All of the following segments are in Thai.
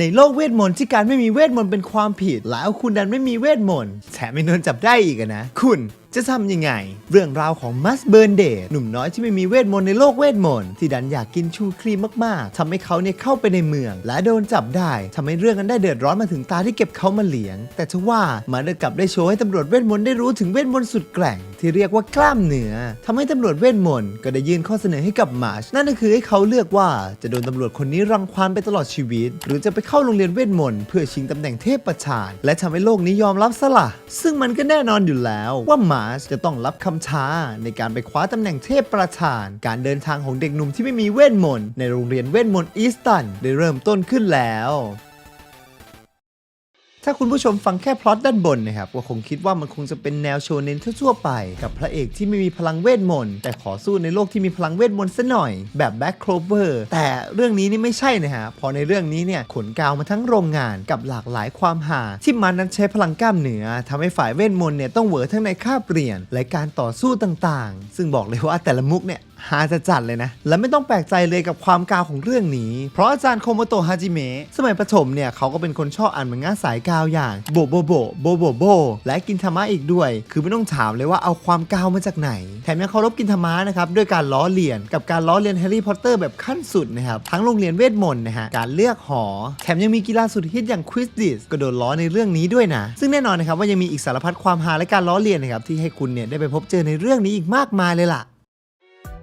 ในโลกเวทมนต์ที่การไม่มีเวทมนต์เป็นความผิด แล้วคุณดันไม่มีเวทมนต์แถมไม่โดนจับได้อีกนะ คุณ จะทำยังไง เรื่องราวของมัสเบิร์นเดย์หนุ่มน้อยที่ไม่มีเวทมนต์ในโลกเวทมนต์ที่ดันอยากกินชูครีมมากๆทำให้เขาเนี่ยเข้าไปในเมือง และโดนจับได้ทำให้เรื่องนั้นได้เดือดร้อนมาถึงตาที่เก็บเขามาเลี้ยง แต่ทว่ามันกลับได้โชว์ให้ตำรวจเวทมนต์ได้รู้ถึงเวทมนต์สุดแกร่งที่เรียกว่ากล้ามเนื้อทำให้ตำรวจเวทมนต์ก็ได้ยื่นข้อเสนอให้กับมาร์ชนั่นก็คือให้เขาเลือกว่าจะโดนตำรวจคนนี้รังควานไปตลอดชีวิต หรือจะไปเข้าโรงเรียนเวทมนต์เพื่อชิงตำแหน่งเทพประชานและทำให้โลกนี้ยอมรับสละซึ่งมันก็แน่นอนอยู่แล้วว่ามาาชจะต้องรับคำท้าในการไปคว้าตำแหน่งเทพประธาน การเดินทางของเด็กหนุ่มที่ไม่มีเวทมนต์ในโรงเรียนเวทมนต์อีสตันได้เริ่มต้นขึ้นแล้ว ถ้าคุณผู้ชมฟังแค่พล็อตด้านบนนะครับก็คงคิดว่ามันคงจะเป็นแนวโชเน้นทั่วๆไป กับพระเอกที่ไม่มีพลังเวทมนต์แต่ขอสู้ในโลกที่มีพลังเวทมนต์ซะหน่อย แบบแบ็คโคลเวอร์แต่เรื่องนี้นี่ไม่ใช่นะฮะเพอในเรื่องนี้เนี่ยขนกาวมาทั้งโรงงานกับหลากหลายความหา ที่มันนั้นใช้พลังกล้ามเนื้อทำให้ฝ่ายเวทมนต์เนี่ยต้องเหวอทั้งในคาบเปลี่ยนและการต่อสู้ต่างๆ ซึ่งบอกเลยว่าแต่ละมุกเนี่ย หาจะจัดเลยนะ และไม่ต้องแปลกใจเลยกับความกาวของเรื่องนี้ เพราะอาจารย์โคโมโตะฮาจิเมะสมัยประถมเนี่ยเขาก็เป็นคนชอบอ่านมังงะสายกาวอย่างโบโบโบโบโบโบและกินธรรมะอีกด้วย คือไม่ต้องถามเลยว่าเอาความกาวมาจากไหน แถมยังเคารพกินธรรมะนะครับด้วยการล้อเลียนกับการล้อเลียนแฮร์รี่พอตเตอร์แบบขั้นสุดนะครับทั้งโรงเรียนเวทมนต์นะฮะการเลือกหอ แถมยังมีกีฬาสุดฮิตอย่างควิสดิสก็โดนล้อในเรื่องนี้ด้วยนะ ซึ่งแน่นอนนะครับว่ายังมีอีกสารพัดความฮาและการล้อเลียนนะครับที่ให้คุณเนี่ยได้ไปพบเจอในเรื่องนี้อีกมากมายเลยล่ะ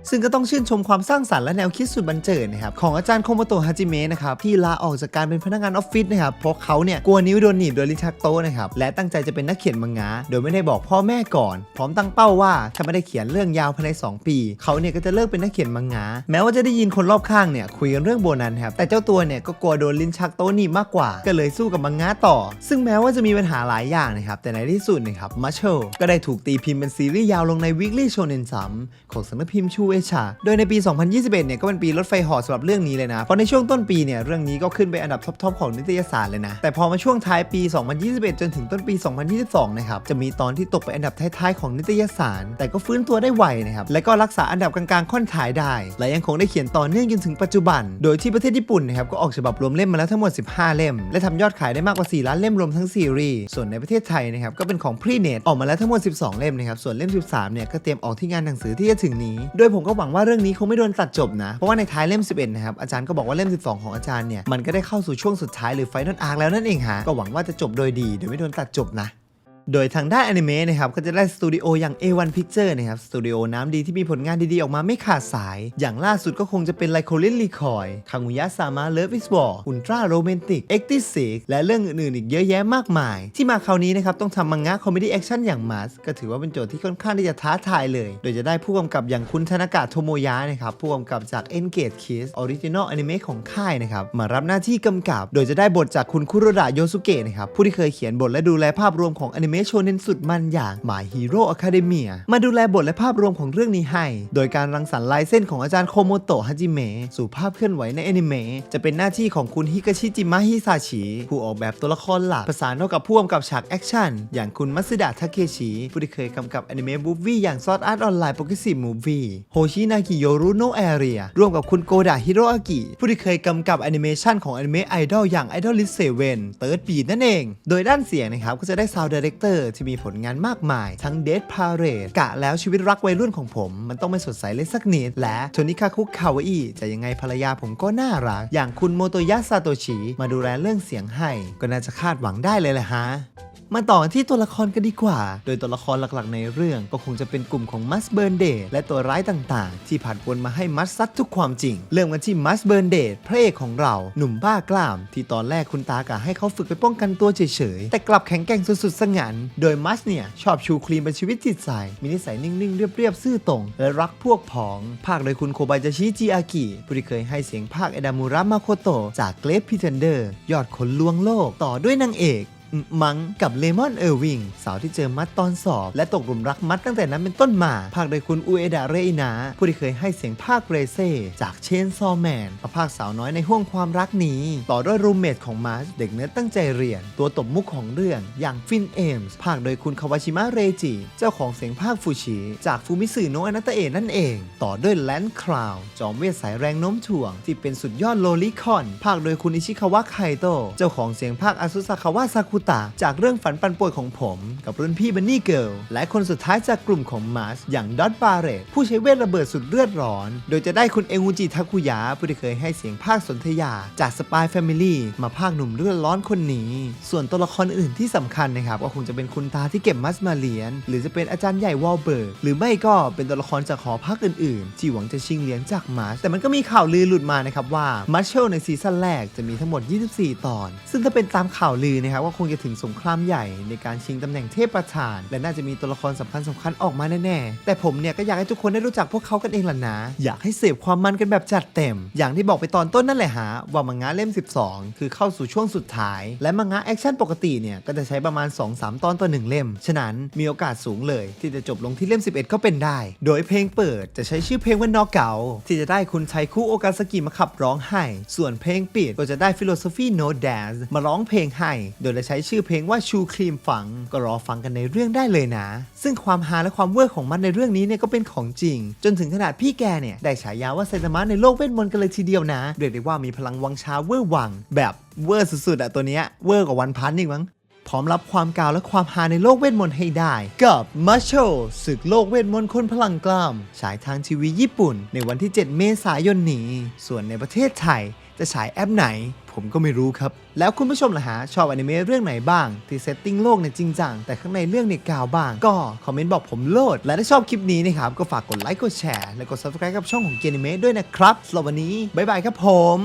ซึ่งก็ต้องชื่นชมความสร้างสรรค์และแนวคิดสุดบันเจิดนะครับของอาจารย์โคโมโตะฮาจิเมะนะครับที่ลาออกจากการเป็นพนักงานออฟฟิศนะครับเพราะเขาเนี่ยกลัวนิ้วโดนหนีบโดยลิทักโตนะครับและตั้งใจจะเป็นนักเขียนมังงะโดยไม่ได้บอกพ่อแม่ก่อน พร้อมตั้งเป้าว่าถ้าไม่ได้เขียนเรื่องยาวภายใน 2 ปี เขาเนี่ยก็จะเลิกเป็นนักเขียนมังงะแม้ว่าจะได้ยินคนรอบข้างเนี่ยคุยกันเรื่องโบนัสครับแต่เจ้าตัวเนี่ยก็กลัวโดนลิ้นชักโตหนีบมากกว่า ก็เลยสู้กับมังงะต่อ ซึ่งแม้ว่าจะมีปัญหาหลายอย่างนะครับแต่ในที่สุดนะครับมัชเชลก็ได้ถูกตีพิมพ์เป็นซีรีส์ยาวลงใน Weekly Shonen Jump ของสำนักพิมพ์ชูเอชา โดยในปี 2021 เนี่ยก็เป็นปีรถไฟหอสำหรับเรื่องนี้เลยนะ เพราะในช่วงต้นปีเนี่ยเรื่องนี้ก็ขึ้นไปอันดับท็อปๆของนิตยสารเลยนะ แต่พอมาช่วงท้ายปี 2021 จนถึงต้นปี 2022 นะครับ จะมีตอนที่ตกไปอันดับท้ายๆของนิตยสาร แต่ก็ฟื้นตัวได้ไวนะครับ และก็รักษาอันดับกลางๆ ค่อนท้ายได้ และยังคงได้เขียนต่อเนื่องจนถึงปัจจุบัน โดยที่ประเทศญี่ปุ่นนะครับก็ออกฉบับรวมเล่มมาแล้วทั้งหมด 15 เล่ม และทำยอดขายได้มากกว่า 4 ล้านเล่มรวมทั้งซีรีส์ส่วนในประเทศไทยนะครับก็เป็นของพรีเนตออกมาแล้วทั้งหมด 12 เล่มนะครับส่วนเล่ม 13 เนี่ยก็เตรียมออกที่งานหนังสือที่จะถึงนี้ โดยผมก็หวังว่าเรื่องนี้คงไม่โดนตัดจบนะ เพราะว่าในท้ายเล่ม 11 นะครับ อาจารย์ก็บอกว่าเล่ม 12 ของอาจารย์เนี่ย มันก็ได้เข้าสู่ช่วงสุดท้ายหรือไฟนอลอาร์แล้วนั่นเองฮะก็หวังว่าจะจบโดยดีโดยไม่โดนตัดจบนะ โดยทางด้านอนิเมะนะครับก็จะได้สตูดิโออย่าง A1 Picture นะครับสตูดิโอน้ำดีที่มีผลงานดีๆ ออกมาไม่ขาดสาย อย่างล่าสุดก็คงจะเป็นไลโคลินลีคอยคังุยะซามาเลิฟอิสบอร์อุลตร้าโรแมนติกเอ็กติสิกและเรื่องอื่นๆ อีกเยอะแยะมากมาย ที่มาคราวนี้นะครับต้องทำมังงะคอมเมดี้แอคชั่นอย่างมัสก็ถือว่าเป็นโจทย์ที่ค่อนข้างที่จะท้าทายเลย โดยจะได้ผู้กำกับอย่างคุณธนากะโทโมยะนะครับผู้กำกับจาก Engage Kiss Original Anime ของค่ายนะครับมารับหน้าที่กำกับ โดยจะได้บทจากคุณคุโรดะโยสุเกะนะครับผู้ที่เคยเขียนบทและดูแลภาพรวมของอนิเมะโชเนนสุดมันอย่าง My Hero Academia มาดูแลบทและภาพรวมของเรื่องนี้ให้ โดยการรังสรรค์ลายเส้นของอาจารย์โคโมโตะฮาจิเมะสู่ภาพเคลื่อนไหวในอนิเมะจะเป็นหน้าที่ของคุณฮิกาชิจิมะฮิซาชิผู้ออกแบบตัวละครหลักประสานเข้ากับผู้กำกับฉากแอคชั่นอย่างคุณมัสึดะทาเคชิผู้ที่เคยกำกับอนิเมะบูฟวี่อย่างซอ a อาร์ตออนไลน์โปรเกรสซีฟมูฟวี่โฮชินากิโยรุโนะแอเรียร่วมกับคุณโกดะฮิโรอากิผู้ที่เคยกำกับแอนิเมชันของอนิเมะไอดอลอย่าง Idol List 7 Third Beat นั่นเอง โดยด้านเสียงนะครับก็จะได้ซาวด์ดีเรคเตอร์ที่มีผลงานมากมาย ทั้ง Dead Parade กะแล้วชีวิตรักวัยรุ่นของผม มันต้องไม่สดใสเลยสักนิด และโทนิคาคุคาวาอิจะยังไงภรรยาผมก็น่ารัก อย่างคุณโมโตยะซาโตชิมาดูแลเรื่องเสียงให้ ก็น่าจะคาดหวังได้เลยแหละฮะ มาต่อที่ตัวละครกันดีกว่า โดยตัวละครหลักๆ ในเรื่องก็คงจะเป็นกลุ่มของมัสเบิร์นเดดและตัวร้ายต่างๆ ที่ผ่านวนมาให้มัสซัดทุกความจริง เริ่มกันที่มัสเบิร์นเดดพระเอกของเราหนุ่มบ้ากล้าม ที่ตอนแรกคุณตากะให้เขาฝึกไปป้องกันตัวเฉยๆ แต่กลับแข็งแกร่งสุดๆสงัน โดยมัสเนี่ยชอบชูครีมเป็นชีวิตจิตใจมีนิสัยนิ่งๆ เรียบๆ ซื่อตรง และรักพวกพ้อง ภาคโดยคุณโคบายาชิจิอากิผู้ที่เคยให้เสียงภาคเอดามูระมาโคโตะจากเกรฟพิเทนเดอร์ยอดคนลวงโลกต่อด้วยนางเอก มังกับเลมอนเออร์วิงสาวที่เจอมัดตอนสอบ และตกหลุมรักมัดตั้งแต่นั้นเป็นต้นมาภาคโดยคุณอุเอดะเรอินา ผู้ที่เคยให้เสียงภาคเรเซ่จากเชนซอแมนมาภาคสาวน้อยในห่วงความรักนี้ ต่อด้วยรูมเมทของมาร์ชเด็กเนื้อตั้งใจเรียน ตัวตบมุกของเรื่องอย่างฟินเอมส์ภาคโดยคุณคาวาชิมะเรจิ เจ้าของเสียงภาคฟูชิจากฟูมิสึโนะอนาตะเอะนั่นเอง ต่อด้วยแลนด์คราวจอมเวทสายแรงโน้มถ่วง ที่เป็นสุดยอดโลลิคอน ภาคโดยคุณอิชิคาวะไคโตะเจ้าของเสียงภาคอาซุสาคาวะซากุตะจากเรื่องฝันปันป่วยของผม กับรุ่นพี่บันนี่เกิลและคนสุดท้ายจากกลุ่มของมาสอย่างดอตบาเรตผู้ใช้เวทระเบิดสุดเลือดร้อน โดยจะได้คุณเองูจิทาคุยะผู้ที่เคยให้เสียงภาคสนธยา จากสปายแฟมิลี่มาภาคหนุ่มเลือดร้อนคนนี้ ส่วนตัวละครอื่นที่สำคัญนะครับก็คงจะเป็นคุณตาที่เก็บมัสมาเลียน หรือจะเป็นอาจารย์ใหญ่วอลเบิร์กหรือไม่ก็เป็นตัวละครจากหอพักอื่นๆที่หวังจะชิงเหรียญจากมาสแต่มันก็มีข่าวลือหลุดมานะครับว่ามัชเชลในซีซั่นแรกจะมีทั้งหมด 24 ตอน ซึ่งถ้าเป็นตามข่าวลือนะครับก็คงจะถึงสงครามใหญ่ในการชิงตำแหน่งเทพประธาน และน่าจะมีตัวละครสำคัญสำคัญๆออกมาแน่ๆ แต่ผมเนี่ยก็อยากให้ทุกคนได้รู้จักพวกเขากันเองล่ะนะ อยากให้เสพความมันกันแบบจัดเต็ม อย่างที่บอกไปตอนต้นนั่นแหละฮะว่ามังงะเล่ม 12 คือเข้าสู่ช่วงสุดท้าย และมังงะแอคชั่นปกติเนี่ยก็จะใช้ประมาณ 2-3 ตอนต่อหนึ่งเล่ม ฉะนั้นมีโอกาสสูงเลย ที่จะจบลงที่เล่ม 11 ก็เป็นได้ โดยเพลงเปิดจะใช้ชื่อเพลงว่านอกเก่าที่จะได้คุณไทคุโอกาสกิมาขับร้องให้ ส่วนเพลงปิดก็จะได้ Philosophy No Dance มาร้องเพลงให้ โดยจะใช้ชื่อเพลงว่าชูครีมฝัง ก็รอฟังกันในเรื่องได้เลยนะ ซึ่งความฮาและความเวอร์ของมันในเรื่องนี้เนี่ยก็เป็นของจริง จนถึงขนาดพี่แกเนี่ยได้ฉายาว่าไซตามะในโลกเวทมนต์กันเลยทีเดียวนะเรียกได้ว่ามีพลังวังชาเวอร์วัง แบบเวอร์สุดๆอะตัวเนี้ยเวอร์กว่าวันพันอีกมั้งพร้อมรับความกาวและความฮาในโลกเวทมนต์ให้ได้ กับมาโชศึกโลกเวทมนต์คนพลังกล้าม ฉายทางทีวีญี่ปุ่น ในวันที่ 7 เมษายนนี้ ส่วนในประเทศไทย จะฉายแอปไหน ผมก็ไม่รู้ครับ แล้วคุณผู้ชมล่ะฮะชอบอนิเมะเรื่องไหนบ้าง ที่เซตติ้งโลกเนี่ยจริงจังแต่ข้างในเรื่องเนี่ยกาวบ้าง ก็คอมเมนต์บอกผมโลด และถ้าชอบคลิปนี้นะครับก็ฝากกดไลค์กดแชร์และกด subscribe กับช่องของเกนิเมะด้วยนะครับสำหรับวันนี้บ๊ายบายครับผม